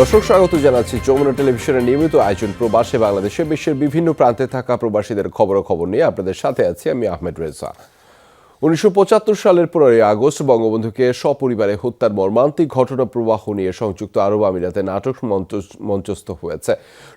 দর্শক, স্বাগত জানাচ্ছি যমুনা টেলিভিশনের নিয়মিত আয়োজন প্রবাসে বাংলাদেশে বিশ্বের বিভিন্ন প্রান্তে থাকা প্রবাসীদের খবর খবর নিয়ে। আপনাদের সাথে আছি আমি আহমেদ রেজা। উনিশশো পঁচাত্তর সালের পনেরোই আগস্ট বঙ্গবন্ধুকে সপরিবারে হত্যার মর্মান্তিক ঘটনা প্রবাহ নিয়ে সংযুক্ত আরব আমিরাতে নাটক মঞ্চস্থ হয়েছে।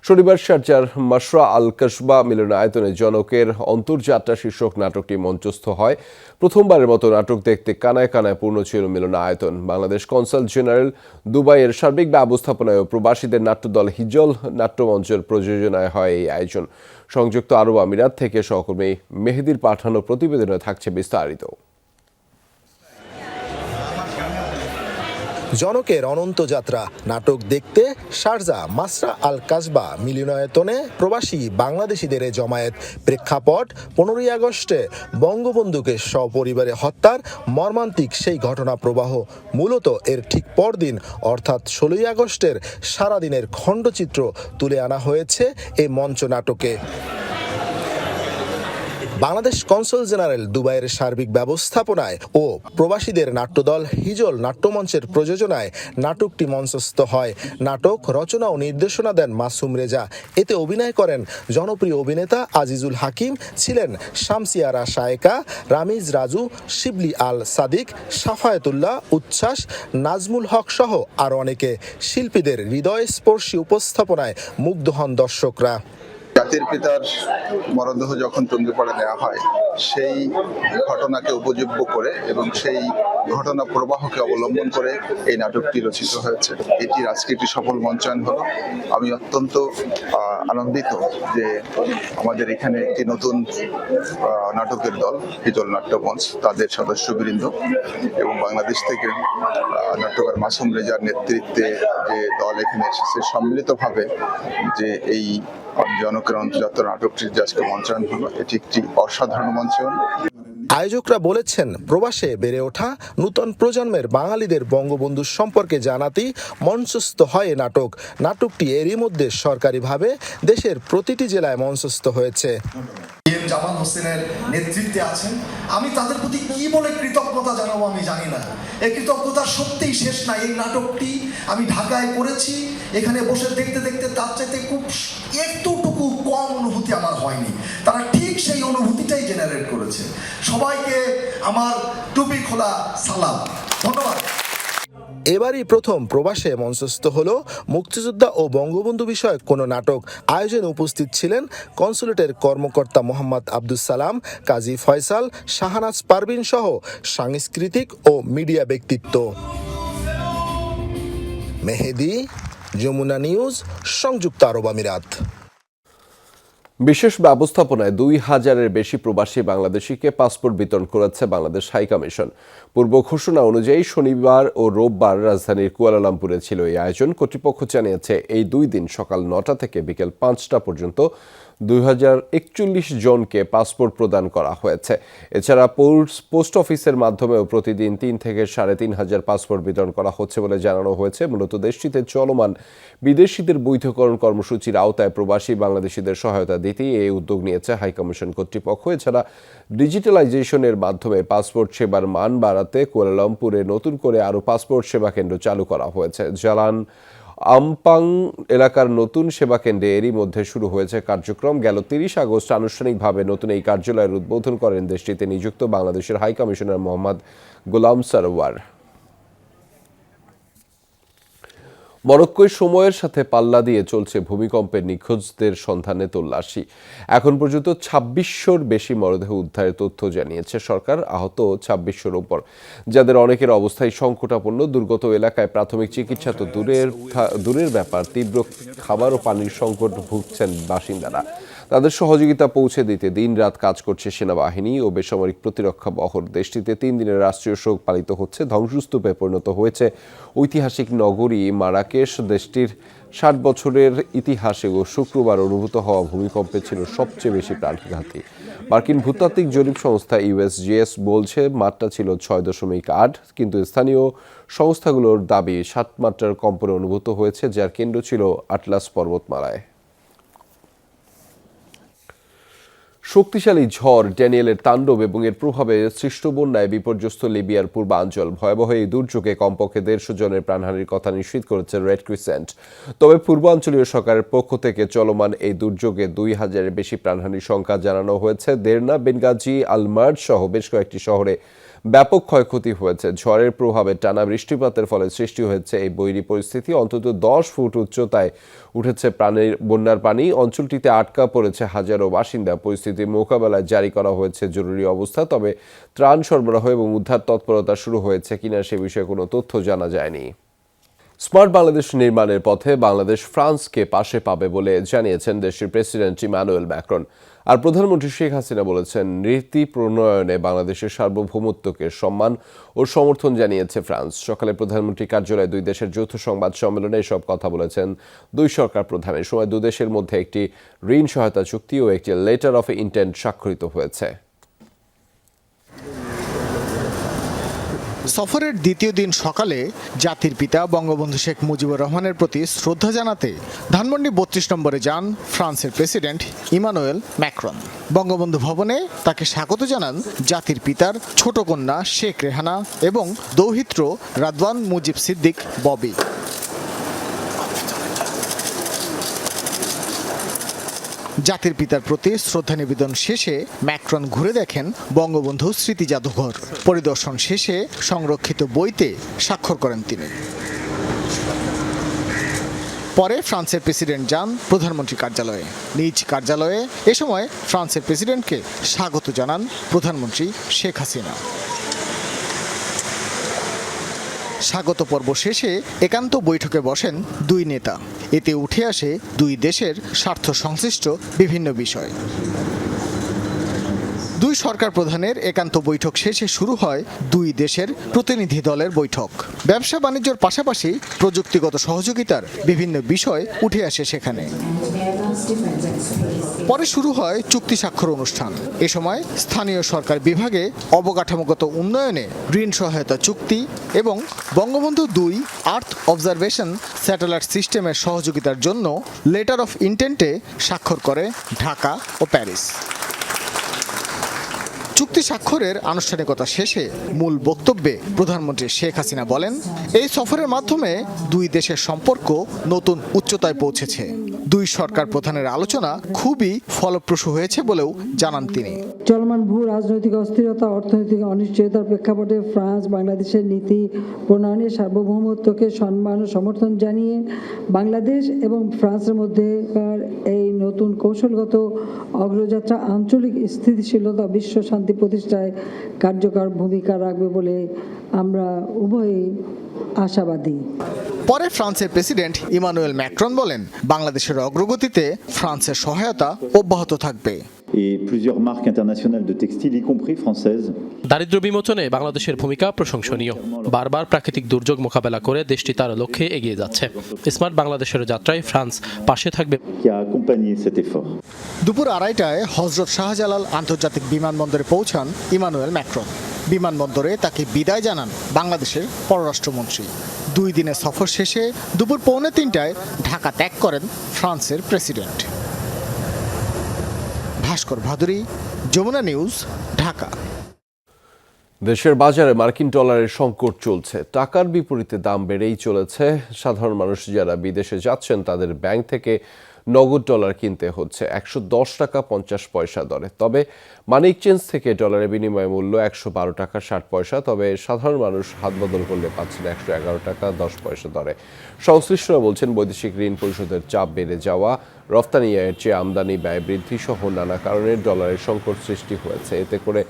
শনিবার শারজার মাসরা আল কসবা মিলনায়তনে জনকের অন্তর্যাত্রা শীর্ষক নাটকটি মঞ্চস্থ হয়। প্রথমবারের মতো নাটক দেখতে কানায় কানায় পূর্ণ ছিল মিলনায়তন বাংলাদেশ কনসাল জেনারেল দুবাইয়ের সার্বিক ব্যবস্থাপনায় ও প্রবাসীদের নাট্যদল হিজল নাট্যমঞ্চের প্রযোজনায় হয় এই আয়োজন। সংযুক্ত আরব আমিরাত থেকে সহকর্মী মেহেদির পাঠানো প্রতিবেদনে থাকছে বিস্তারিত। জনকের অনন্ত যাত্রা। নাটক দেখতে শারজা মাসরা আল কাসবা মিলনায়তনে প্রবাসী বাংলাদেশিদের জমায়েত। প্রেক্ষাপট, পনেরোই আগস্টে বঙ্গবন্ধুকে সপরিবারে হত্যার মর্মান্তিক সেই ঘটনা প্রবাহ। মূলত এর ঠিক পরদিন, অর্থাৎ ষোলোই আগস্টের সারাদিনের খণ্ডচিত্র তুলে আনা হয়েছে এই মঞ্চ নাটকে বাংলাদেশ কনসুল জেনারেল দুবাইয়ের সার্বিক ব্যবস্থাপনায় ও প্রবাসীদের নাট্যদল হিজল নাট্যমঞ্চের প্রযোজনায় নাটকটি মঞ্চস্থ হয়। নাটক, রচনা ও নির্দেশনা দেন মাসুম রেজা। এতে অভিনয় করেন জনপ্রিয় অভিনেতা আজিজুল হাকিম, ছিলেন শামসিয়ারা শায়েকা, রামিজ রাজু, শিবলি আল সাদিক সাফায়েতুল্লাহ উচ্ছ্বাস, নাজমুল হক সহ আরও অনেকে। শিল্পীদের হৃদয়স্পর্শী উপস্থাপনায় মুগ্ধ হন দর্শকরা। জাতির পিতার মরদেহ যখন টুঙ্গিপাড়ে নেওয়া হয়, সেই ঘটনাকে উপযোগ্য করে এবং সেই ঘটনা প্রবাহকে অবলম্বন করে এই নাটকটি রচিত হয়েছে। এটির আজকে একটি সফল মঞ্চায়ন হলো। আমি অত্যন্ত আনন্দিত যে আমাদের এখানে একটি নতুন নাটকের দল হিজল নাট্যমঞ্চ, তাদের সদস্যবৃন্দ এবং বাংলাদেশ থেকে নাট্যকার মাসুম রেজার নেতৃত্বে যে দল এখানে এসেছে, সম্মিলিতভাবে যে এই জনকের অন্তর্জাত নাটকটির যে আজকে মঞ্চায়ন হলো এটি একটি অসাধারণ মঞ্চায়ন। আয়োজকরা বলেছেন প্রবাসে বেড়ে ওঠা নূতন প্রজন্মের বাঙালিদের বঙ্গবন্ধু সম্পর্কে জানাতেই মঞ্চস্থ হয় নাটক। নাটকটি এরই মধ্যে সরকারিভাবে দেশের প্রতিটি জেলায় মঞ্চস্থ হয়েছে। এম জামাল হোসেনের নেতৃত্বে আছেন। আমি তাদের প্রতি কি বলে কৃতজ্ঞতা জানাব আমি জানি না। এই কৃতজ্ঞতা সত্যিই শেষ না। এই নাটকটি আমি ঢাকায় করেছি। এখানে বসে দেখতে দেখতে তার চাইতে খুব একটুটুকু কম অনুভূতি আমার হয়নি। তারা ঠিক সেই অনুভূতিটাই জেনারেট করেছে। সবাইকে আমার টুপি খোলা সালাম। ধন্যবাদ। এবারই প্রথম প্রবাসে মঞ্চস্থ হল মুক্তিযোদ্ধা ও বঙ্গবন্ধু বিষয়ক কোনো নাটক। আয়োজনে উপস্থিত ছিলেন কনসুলেটের কর্মকর্তা মোহাম্মদ আব্দুস সালাম, কাজী ফয়সাল, শাহানাজ পারভিন সহ সাংস্কৃতিক ও মিডিয়া ব্যক্তিত্ব। মেহেদি যমুনা নিউজ, সংযুক্ত আরব আমিরাত। বিশেষ ব্যবস্থাপনায় দুই হাজারের বেশি প্রবাসী বাংলাদেশিকে পাসপোর্ট বিতরণ করেছে বাংলাদেশ হাই কমিশন। পূর্ব ঘোষণা অনুযায়ী শনিবার ও রোববার রাজধানীর কুয়ালালামপুরে ছিল এই আয়োজন। কর্তৃপক্ষ জানিয়েছে, এই দুই দিন সকাল নটা থেকে বিকেল পাঁচটা পর্যন্ত দুই হাজার একচল্লিশ জনকে পাসপোর্ট প্রদান করা হয়েছে। এছাড়া পোস্ট- অফিসের মাধ্যমেও প্রতিদিন তিন থেকে সাড়ে তিন হাজার পাসপোর্ট বিতরণ করা হচ্ছে বলে জানানো হয়েছে। মূলত দেশটিতে চলমান বিদেশিদের বৈধকরণ কর্মসূচির আওতায় প্রবাসী বাংলাদেশিদের সহায়তা দিতেই এই উদ্যোগ নিয়েছে হাইকমিশন কর্তৃপক্ষ। এছাড়া ডিজিটালাইজেশনের মাধ্যমে পাসপোর্ট সেবার মান বাড়াতে কুয়ালালামপুরে নতুন করে আরও পাসপোর্ট সেবা কেন্দ্র চালু করা হয়েছে। জালান আমপাং এলাকার নতুন সেবা কেন্দ্রে এরই মধ্যে শুরু হয়েছে কার্যক্রম। গেল তিরিশ আগস্ট আনুষ্ঠানিকভাবে নতুন এই কার্যালয়ের উদ্বোধন করেন দেশটিতে নিযুক্ত বাংলাদেশের হাই কমিশনার মোহাম্মদ গোলাম সারোয়ার মরক্কোয় সময়ের সাথে পাল্লা দিয়ে চলছে ভূমিকম্পের নিখোঁজদের সন্ধানে তল্লাশি। এখন পর্যন্ত ছাব্বিশশোর বেশি মরদেহ উদ্ধারের তথ্য জানিয়েছে সরকার, আহত ছাব্বিশশোর ওপর। যাদের অনেকের অবস্থায় সংকটাপন্ন, দুর্গত এলাকায় প্রাথমিক চিকিৎসা তো দূরের দূরের ব্যাপার। তীব্র খাবার ও পানির সংকট ভুগছেন বাসিন্দারা। তাদের সহযোগিতা পৌঁছে দিতে দিনরাত কাজ করছে সেনাবাহিনী ও বেসামরিক প্রতিরক্ষা বহর দেশটিতে তিন দিনের রাষ্ট্রীয় শোক পালিত হচ্ছে। ধ্বংসস্তূপে পরিণত হয়েছে ঐতিহাসিক নগরী মারাকেশ। দেশটির ষাট বছরের ইতিহাসে ও শুক্রবার অনুভূত হওয়া ভূমিকম্পে ছিল সবচেয়ে বেশি প্রাণঘাতী। মার্কিন ভূতাত্ত্বিক জরিপ সংস্থা ইউএসজিএস বলছে, মাত্রা ছিল ছয় দশমিক আট, কিন্তু স্থানীয় সংস্থাগুলোর দাবি সাত মাত্রার কম্পনে অনুভূত হয়েছে, যার কেন্দ্র ছিল আটলাস পর্বতমালায়। শক্তিশালী ঝড় ড্যানিয়েলের তাণ্ডব এবং এর প্রভাবে সৃষ্ট বন্যায় বিপর্যস্ত লিবিয়ার পূর্বাঞ্চল। ভয়াবহ এই দুর্যোগে কমপক্ষে দেড়শো জনের প্রাণহানির কথা নিশ্চিত করেছে রেড ক্রিসেন্ট। তবে পূর্বাঞ্চলীয় সরকারের পক্ষ থেকে চলমান এই দুর্যোগে দুই হাজারের বেশি প্রাণহানির সংখ্যা জানানো হয়েছে। দেরনা, বেনগাজি, আলমার্ড সহ বেশ কয়েকটি শহরে ব্যাপক ক্ষয়ক্ষতি হয়েছে। ঝড়ের প্রভাবে টানা বৃষ্টিপাতের ফলে সৃষ্টি হয়েছে এই বৈরী পরিস্থিতি। অন্তত দশ ফুট উচ্চতায় উঠেছে প্রাণের বন্যার পানি। অঞ্চলটিতে আটকা পড়েছে হাজারো বাসিন্দা। পরিস্থিতি মোকাবেলায় জারি করা হয়েছে জরুরি অবস্থা, তবে ত্রাণ সরবরাহ এবং উদ্ধার তৎপরতা শুরু হয়েছে কিনা সে বিষয়ে কোনো তথ্য জানা যায়নি। স্মার্ট বাংলাদেশ নির্মাণের পথে বাংলাদেশ ফ্রান্সকে পাশে পাবে বলে জানিয়েছেন দেশটির প্রেসিডেন্ট ইমানুয়েল ম্যাক্রন। আর প্রধানমন্ত্রী শেখ হাসিনা বলেছেন, নীতি প্রণয়নে বাংলাদেশের সার্বভৌমত্বকে সম্মান ও সমর্থন জানিয়েছে ফ্রান্স। সকালে প্রধানমন্ত্রী কার্যালয়ে দুই দেশের যৌথ সংবাদ সম্মেলনে এসব কথা বলেছেন দুই সরকার প্রধানের। সময় দুই দেশের মধ্যে একটি ঋণ সহায়তা চুক্তি ও একটি লেটার অফ ইন্টেন্ট স্বাক্ষরিত হয়েছে। সফরের দ্বিতীয় দিন সকালে জাতির পিতা বঙ্গবন্ধু শেখ মুজিবুর রহমানের প্রতি শ্রদ্ধা জানাতে ধানমন্ডি বত্রিশ নম্বরে যান ফ্রান্সের প্রেসিডেন্ট ইমানুয়েল ম্যাক্রন। বঙ্গবন্ধু ভবনে তাকে স্বাগত জানান জাতির পিতার ছোট কন্যা শেখ রেহানা এবং দৌহিত্র রাদওয়ান মুজিব সিদ্দিক ববি। জাতির পিতার প্রতি শ্রদ্ধা নিবেদন শেষে ম্যাক্রন ঘুরে দেখেন বঙ্গবন্ধু স্মৃতি জাদুঘর। পরিদর্শন শেষে সংরক্ষিত বইতে স্বাক্ষর করেন তিনি। পরে ফ্রান্সের প্রেসিডেন্ট যান প্রধানমন্ত্রী কার্যালয়ে। নিজ কার্যালয়ে এ সময় ফ্রান্সের প্রেসিডেন্টকে স্বাগত জানান প্রধানমন্ত্রী শেখ হাসিনা। স্বাগত পর্ব শেষে একান্ত বৈঠকে বসেন দুই নেতা। এতে উঠে আসে দুই দেশের স্বার্থ সংশ্লিষ্ট বিভিন্ন বিষয়। দুই সরকার প্রধানের একান্ত বৈঠক শেষে শুরু হয় দুই দেশের প্রতিনিধি দলের বৈঠক। ব্যবসা বাণিজ্যের পাশাপাশি প্রযুক্তিগত সহযোগিতার বিভিন্ন বিষয় উঠে আসে সেখানে। পরে শুরু হয় চুক্তি স্বাক্ষর অনুষ্ঠান। এ সময় স্থানীয় সরকার বিভাগে অবকাঠামোগত উন্নয়নে ঋণ সহায়তা চুক্তি এবং বঙ্গবন্ধু দুই আর্থ অবজারভেশন স্যাটেলাইট সিস্টেমের সহযোগিতার জন্য লেটার অফ ইন্টেন্টে স্বাক্ষর করে ঢাকা ও প্যারিস। চুক্তি স্বাক্ষরের আনুষ্ঠানিকতা শেষে মূল বক্তব্যে প্রধানমন্ত্রী শেখ হাসিনা বলেন, এই সফরের মাধ্যমে দুই দেশের সম্পর্ক নতুন উচ্চতায় পৌঁছেছে। দুই সরকার প্রধানের আলোচনা খুবই ফলপ্রসূ হয়েছে বলেও জানান তিনি। চলমান ভূ রাজনৈতিক অস্থিরতা, অর্থনৈতিক অনিশ্চয়তার প্রেক্ষাপটে ফ্রান্স, বাংলাদেশের নীতি প্রণয়নে সার্বভৌমত্বকে সম্মান ও সমর্থন জানিয়ে বাংলাদেশ এবং ফ্রান্সের মধ্যেকার এই নতুন কৌশলগত অগ্রযাত্রা আঞ্চলিক স্থিতিশীলতা বিশ্ব শান্তি প্রতিষ্ঠায় কার্যকর ভূমিকা রাখবে বলে আমরা উভয়ই আশাবাদী। পরে ফ্রান্সের প্রেসিডেন্ট ইমানুয়েল ম্যাক্রন বলেন, বাংলাদেশের অগ্রগতিতে ফ্রান্সের সহায়তা অব্যাহত থাকবে। Et plusieurs marques internationales de textiles, y compris françaises, দারিদ্র বিমোচনে বাংলাদেশের ভূমিকা প্রশংসনীয়। বারবার প্রাকৃতিক দুর্যোগ মোকাবেলা করে দেশটি তার লক্ষ্যে এগিয়ে যাচ্ছে। স্মার্ট বাংলাদেশের যাত্রায় ফ্রান্স পাশে থাকবে. দুপুর আড়াইটায় হজরত শাহজালাল আন্তর্জাতিক বিমানবন্দরে পৌঁছান ইমানুয়েল ম্যাক্রন। বিমানবন্দরে তাকে বিদায় জানান বাংলাদেশের পররাষ্ট্রমন্ত্রী। দুই দিনের সফর শেষে দুপুর পৌনে তিনটায় ঢাকা ত্যাগ করেন ফ্রান্সের প্রেসিডেন্ট। ভাস্কর ভাদুরী, যমুনা নিউজ, ঢাকা। দেশের বাজারে মার্কিন ডলারের সংকট চলছে। টাকার বিপরীতে দাম বেড়েই চলেছে। সাধারণ মানুষ যারা বিদেশে যাচ্ছেন, তাদের ব্যাংক থেকে নগদ ডলার কিনতে হচ্ছে। একশো দশ টাকা পঞ্চাশ পয়সা দরে। তবে মানি এক্সচেঞ্জ থেকে ডলারের বিনিময় মূল্য একশো বারো টাকা ষাট পয়সা। তবে সাধারণ মানুষ হাত বদল করলে পাচ্ছেন একশো এগারো টাকা দশ পয়সা দরে। সংশ্লিষ্টরা বলছেন, বৈদেশিক ঋণ পরিশোধের চাপ বেড়ে যাওয়া রফতানি আয়ের চেয়ে আমদানি ব্যয় বৃদ্ধি সহ নানা কারণে ডলারের সংকট সৃষ্টি হয়েছে। এতে করে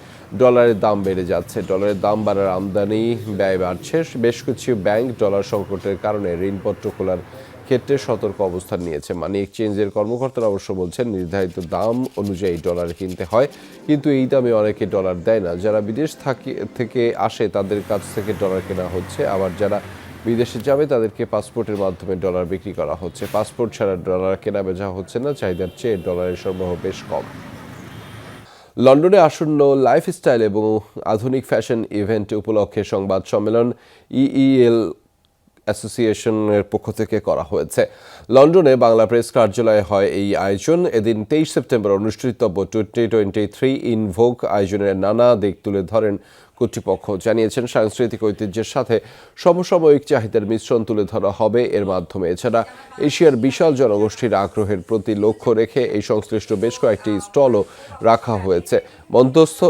ডলারের দাম বেড়ে যাচ্ছে। ডলারের দাম বাড়ার আমদানি ব্যয় বাড়ছে। বেশ কিছু ব্যাংক ডলার সংকটের কারণে ঋণপত্র খোলার ক্ষেত্রে সতর্ক অবস্থান নিয়েছে। মানি এক্সচেঞ্জের কর্মকর্তারা অবশ্য বলছেন, নির্ধারিত দাম অনুযায়ী ডলার কিনতে হয়, কিন্তু এই দামে অনেকে ডলার দেয় না। যারা বিদেশ থাকি, থেকে আসে, তাদের কাছ থেকে ডলার কেনা হচ্ছে। আবার যারা বিদেশে যাবে, তাদেরকে পাসপোর্টের মাধ্যমে ডলার বিক্রি করা হচ্ছে। পাসপোর্ট ছাড়া ডলার কেনা বেচা হচ্ছে না, চাহিদার চেয়ে ডলারের সরবরাহ বেশ কম। লন্ডনে আসন্ন লাইফস্টাইল এবং আধুনিক ফ্যাশন ইভেন্ট উপলক্ষে সংবাদ সম্মেলন ইইএল অ্যাসোসিয়েশনের পক্ষ থেকে করা হয়েছে। লন্ডনে বাংলা প্রেস কার্যালয়ে হয় এই আয়োজন। এদিন তেইশ সেপ্টেম্বর অনুষ্ঠিতব্য টোয়েন্টি টোয়েন্টি থ্রি ইনভোক আয়োজনের নানা দিক তুলে ধরেন কর্তৃপক্ষ জানিয়েছেন, সাংস্কৃতিক ঐতিহ্যের সাথে সমসাময়িক চাহিদার মিশ্রণ তুলে ধরা হবে। এর মাধ্যমে এছাড়া এশিয়ার বিশাল জনগোষ্ঠীর আগ্রহের প্রতি লক্ষ্য রেখে এই সংশ্লিষ্ট বেশ কয়েকটি স্টলও রাখা হয়েছে। মঞ্চস্থ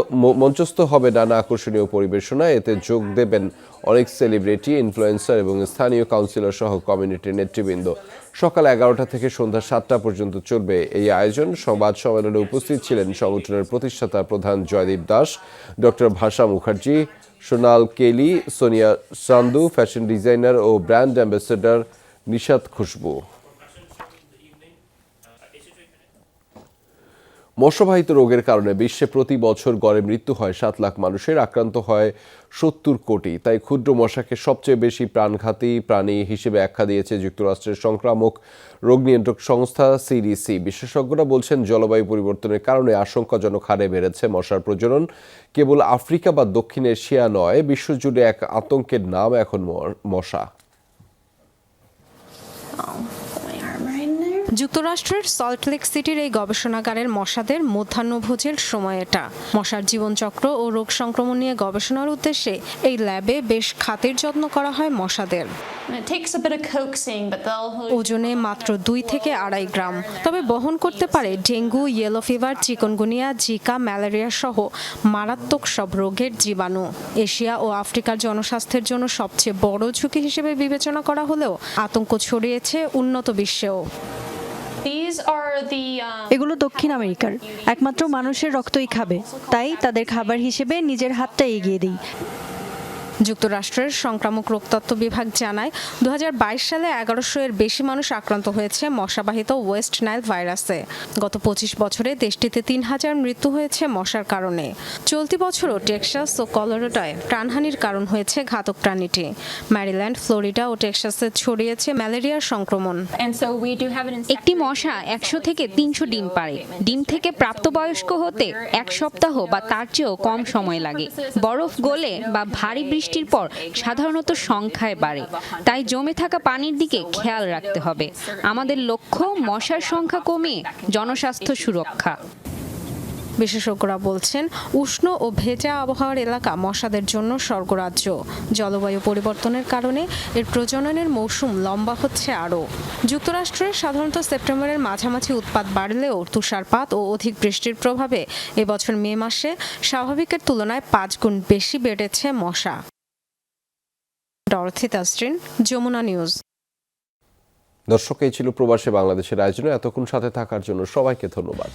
মঞ্চস্থ হবে নানা আকর্ষণীয় পরিবেশনা। এতে যোগ দেবেন অনেক সেলিব্রিটি, ইনফ্লুয়েন্সার এবং স্থানীয় কাউন্সিলর সহ কমিউনিটির নেতৃবৃন্দ। সকাল এগারোটা থেকে সন্ধ্যা সাতটা পর্যন্ত চলবে এই আয়োজন। সংবাদ সম্মেলনে উপস্থিত ছিলেন সংগঠনের প্রতিষ্ঠাতা প্রধান Joydeep Das, doctor Bhasha Mukherjee, Sonal Kelly, Sonia Sandhu fashion designer ও ব্র্যান্ড অ্যাম্বাসেডর নিশাদ খুশবু। মশাবাহিত রোগের কারণে বিশ্বে প্রতি বছর গড়ে মৃত্যু হয় সাত লাখ মানুষের, আক্রান্ত হয় সত্তর কোটি। তাই ক্ষুদ্র মশাকে সবচেয়ে বেশি প্রাণঘাতী প্রাণী হিসেবে আখ্যা দিয়েছে যুক্তরাষ্ট্রের সংক্রামক রোগ নিয়ন্ত্রক সংস্থা সিডিসি বিশেষজ্ঞরা বলছেন, জলবায়ু পরিবর্তনের কারণে আশঙ্কাজনক হারে বেড়েছে মশার প্রজনন। কেবল আফ্রিকা বা দক্ষিণ এশিয়া নয়, বিশ্বজুড়ে এক আতঙ্কের নাম এখন মশা। যুক্তরাষ্ট্রের সল্টলেক সিটির এই গবেষণাগারের মশাদের মধ্যাহ্নভোজের সময় এটা। মশার জীবনচক্র ও রোগ সংক্রমণ নিয়ে গবেষণার উদ্দেশ্যে এই ল্যাবে বেশ খাতির যত্ন করা হয় মশাদের। ওজনে মাত্র দুই থেকে আড়াই গ্রাম। তবে বহন করতে পারে dengue yellow fever chikungunya Zika malaria সহ মারাত্মক সব রোগের জীবাণু। এশিয়া ও আফ্রিকার জনস্বাস্থ্যের জন্য সবচেয়ে বড় ঝুঁকি হিসেবে বিবেচনা করা হলেও আতঙ্ক ছড়িয়েছে উন্নত বিশ্বেও। এগুলো দক্ষিণ আমেরিকার। একমাত্র মানুষের রক্তই খাবে। তাই তাদের খাবার হিসেবে নিজের হাতটা এগিয়ে দিই। যুক্তরাষ্ট্রের সংক্রামক রোগতত্ত্ব বিভাগ জানায় দু হাজার বাইশ সালে এগারোশো এর বেশি মানুষ আক্রান্ত হয়েছে মশাবাহিত ওয়েস্ট নাইল ভাইরাসে। গত পঁচিশ বছরে দেশটিতে তিন হাজার মৃত্যু হয়েছে মশার কারণে। চলতি বছরও টেক্সাস ও কলোরাডোয় প্রাণহানির কারণ হয়েছে ঘাতক প্রাণীটি। ম্যারিল্যান্ড ফ্লোরিডা ও টেক্সাসে ছড়িয়েছে ম্যালেরিয়ার সংক্রমণ। একটি মশা একশো থেকে তিনশো ডিম পারে ডিম থেকে প্রাপ্তবয়স্ক হতে এক সপ্তাহ বা তার চেয়েও কম সময় লাগে। বরফ গলে বা ভারী বৃষ্টির পর সাধারণত সংখ্যায় বাড়ে। তাই জমে থাকা পানির দিকে খেয়াল রাখতে হবে। আমাদের লক্ষ্য, মশার সংখ্যা কমিয়ে জনস্বাস্থ্য সুরক্ষা। বিশেষজ্ঞরা বলছেন, উষ্ণ ও ভেজা আবহাওয়ার এলাকা মশাদের জন্য স্বর্গরাজ্য। জলবায়ু পরিবর্তনের কারণে এর প্রজননের মৌসুম লম্বা হচ্ছে আরও। যুক্তরাষ্ট্রে সাধারণত সেপ্টেম্বরের মাঝামাঝি উৎপাত বাড়লেও তুষারপাত ও অধিক বৃষ্টির প্রভাবে এবছর মে মাসে স্বাভাবিকের তুলনায় পাঁচ গুণ বেশি বেড়েছে মশা। Dorothy Tasrin, Jamuna news. দর্শক, এই ছিল প্রবাসী বাংলাদেশের আয়োজনে এতক্ষণ সাথে থাকার জন্য সবাইকে ধন্যবাদ।